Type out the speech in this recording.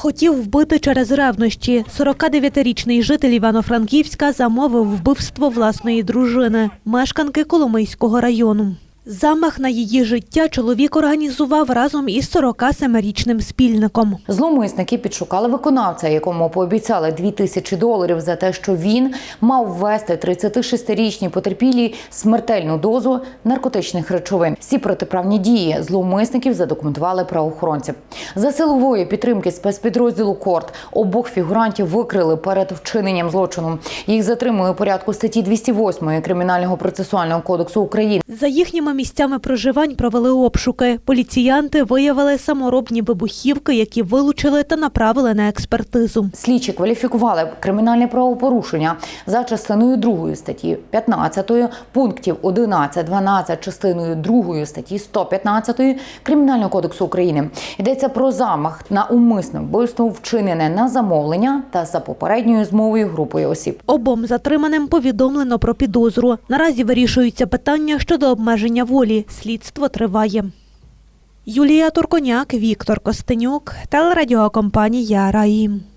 Хотів вбити через ревнощі. 49-річний житель Івано-Франківська замовив вбивство власної дружини, мешканки Коломийського району. Замах на її життя чоловік організував разом із 47-річним спільником. Зловмисники підшукали виконавця, якому пообіцяли 2 тисячі доларів за те, що він мав ввести 36-річній потерпілій смертельну дозу наркотичних речовин. Всі протиправні дії зловмисників задокументували правоохоронці. За силової підтримки спецпідрозділу Корт обох фігурантів викрили перед вчиненням злочину. Їх затримали у порядку статті 208 Кримінального процесуального кодексу України. За їхніми місцями проживань провели обшуки. Поліціянти виявили саморобні вибухівки, які вилучили та направили на експертизу. Слідчі кваліфікували кримінальне правопорушення за частиною 2 статті 15 пунктів 11-12 частиною 2 статті 115 Кримінального кодексу України. Йдеться про замах на умисне вбивство, вчинене на замовлення та за попередньою змовою групою осіб. Обом затриманим повідомлено про підозру. Наразі вирішуються питання щодо обмеження волі. Слідство триває. Юлія Турконяк, Віктор Костенюк, телерадіокомпанія Раїм.